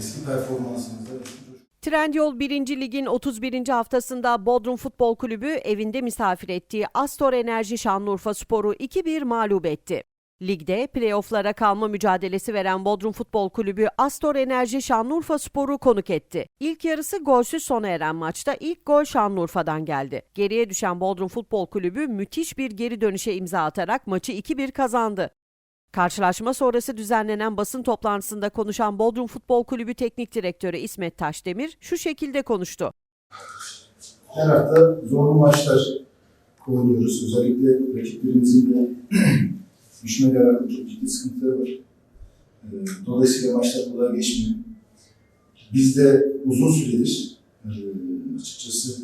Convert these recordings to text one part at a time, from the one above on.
eski performansınıza, eski Trendyol 1. Lig'in 31. haftasında Bodrum Futbol Kulübü evinde misafir ettiği Astor Enerji Şanlıurfa Sporu 2-1 mağlup etti. Ligde playofflara kalma mücadelesi veren Bodrum Futbol Kulübü Astor Enerji Şanlıurfa Sporu konuk etti. İlk yarısı golsüz sona eren maçta ilk gol Şanlıurfa'dan geldi. Geriye düşen Bodrum Futbol Kulübü müthiş bir geri dönüşe imza atarak maçı 2-1 kazandı. Karşılaşma sonrası düzenlenen basın toplantısında konuşan Bodrum Futbol Kulübü Teknik Direktörü İsmet Taşdemir şu şekilde konuştu. Her hafta zorlu maçlar oynuyoruz. Özellikle rakiplerimizin de düşmeyle alakalı çok ciddi sıkıntıları var. Ee, Dolayısıyla maçlar kolay geçmiyor. Biz de uzun süredir e, açıkçası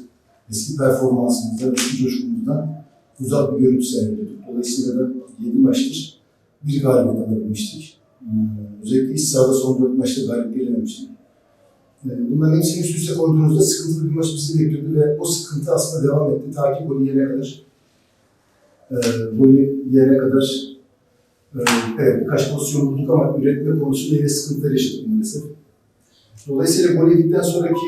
eski performansımızdan, eski coşkumuzdan uzak bir görüntü sergiliyorduk. Dolayısıyla da 7 maçtır bir galibiyet alabilmiştik. Ee, Özellikle iç sahada son 4 maçta galip gelememiştik. Ee, Bunların hepsini üst üste koyduğunuzda sıkıntılı bir maç bizi bekliyordu ve o sıkıntı aslında devam etti. Ta ki golü yene kadar. Ee, golü yene kadar e, evet, birkaç pozisyon bulduk ama üretme konusunda yine sıkıntılar yaşadık maalesef. Dolayısıyla gol yedikten sonraki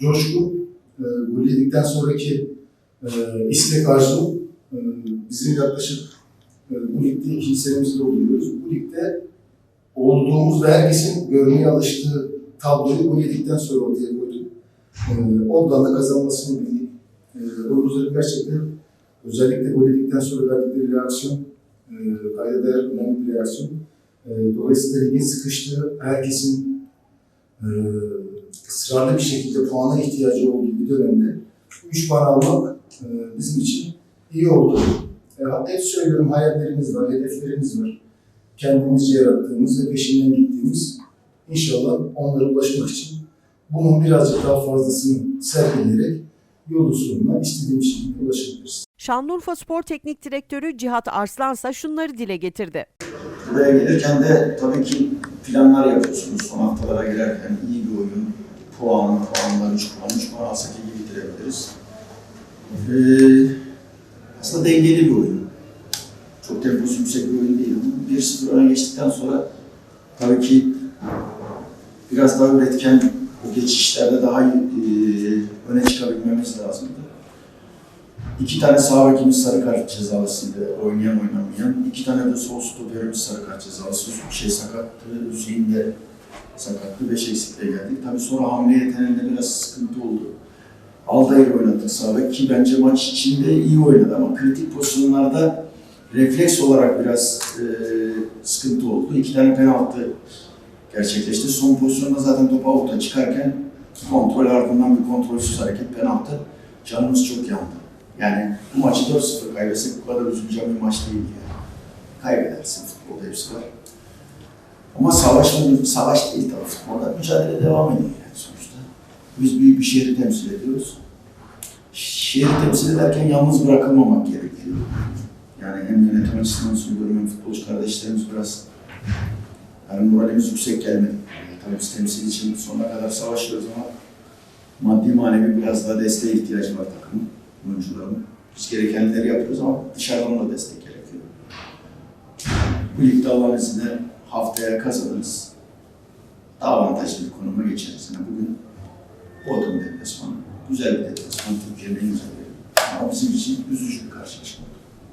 coşku, e, gol yedikten sonraki e, istek arzu bizim yaklaşık bu ligde ikinci senemizde oluyoruz. Bu ligde olduğumuz ve herkesin görmeye alıştığı tabloyu gol yedikten sonra ortaya koyduk. Ee, oradan da kazanmasını bildik. Ee, oyuncuların gerçekten özellikle gol yedikten sonra verdikleri reaksiyon e, kayda değer önemli bir reaksiyon. E, dolayısıyla ligin sıkıştığı, herkesin e, ısrarlı bir şekilde puana ihtiyacı olduğu bir dönemde 3 puan almak e, bizim için iyi oldu. E, hep söylüyorum hayallerimiz var, hedeflerimiz var. Kendimizce yarattığımız ve peşinden gittiğimiz İnşallah onlara ulaşmak için bunun birazcık daha fazlasını sergileyerek yolun sonuna istediğimiz şekilde ulaşabiliriz. Şanlıurfa Spor Teknik Direktörü Cihat Arslansa şunları dile getirdi. Buraya gelirken de tabii ki planlar yapıyorsunuz son haftalara girerken. iyi bir oyun, puan, puanlar, 3 puan, 3 puan alsak iyi bitirebiliriz. Ee, aslında dengeli bir oyun. Çok temposu yüksek bir oyun değil ama 1-0 öne geçtikten sonra tabii ki biraz daha üretken o geçişlerde daha iyi e, öne çıkabilmemiz lazımdı. İki tane sağ bekimiz sarı kart cezalısıydı, oynayan oynamayan. İki tane de sol stoperimiz sarı kart cezalısı. Şey sakattı, Hüseyin de sakattı, beş eksikle geldik. Tabii sonra hamle yeteneğinde biraz sıkıntı oynadık sağ bek ki bence maç içinde iyi oynadı ama kritik pozisyonlarda refleks olarak biraz e, sıkıntı oldu. İki tane penaltı gerçekleşti. Son pozisyonda zaten topu avuta çıkarken kontrol ardından bir kontrolsüz hareket penaltı. Canımız çok yandı. Yani bu maçı 4-0 kaybetsek bu kadar üzüleceğim bir maç değil yani. Kaybedersin futbolda hepsi var. Ama savaş? Savaş değil tabii futbolda. Mücadele devam ediyor. Biz büyük bir şehri temsil ediyoruz. Şehri temsil ederken yalnız bırakılmamak gerekiyor. Yani hem yönetim açısından söylüyorum hem futbolcu kardeşlerimiz biraz yani moralimiz yüksek gelmedi. Yani tabii biz temsil için sonuna kadar savaşıyoruz ama maddi manevi biraz daha desteğe ihtiyacı var takımın, oyuncuların. Biz gerekenleri yapıyoruz ama dışarıdan da destek gerekiyor. Bu ligde Allah'ın izniyle haftaya kazanırız. Daha avantajlı bir konuma geçeriz. Yani bugün Bodrum deplasmanı, güzel bir deplasman, Türkiye'nin en güzel yeri. Ama bizim için üzücü bir karşılaşma.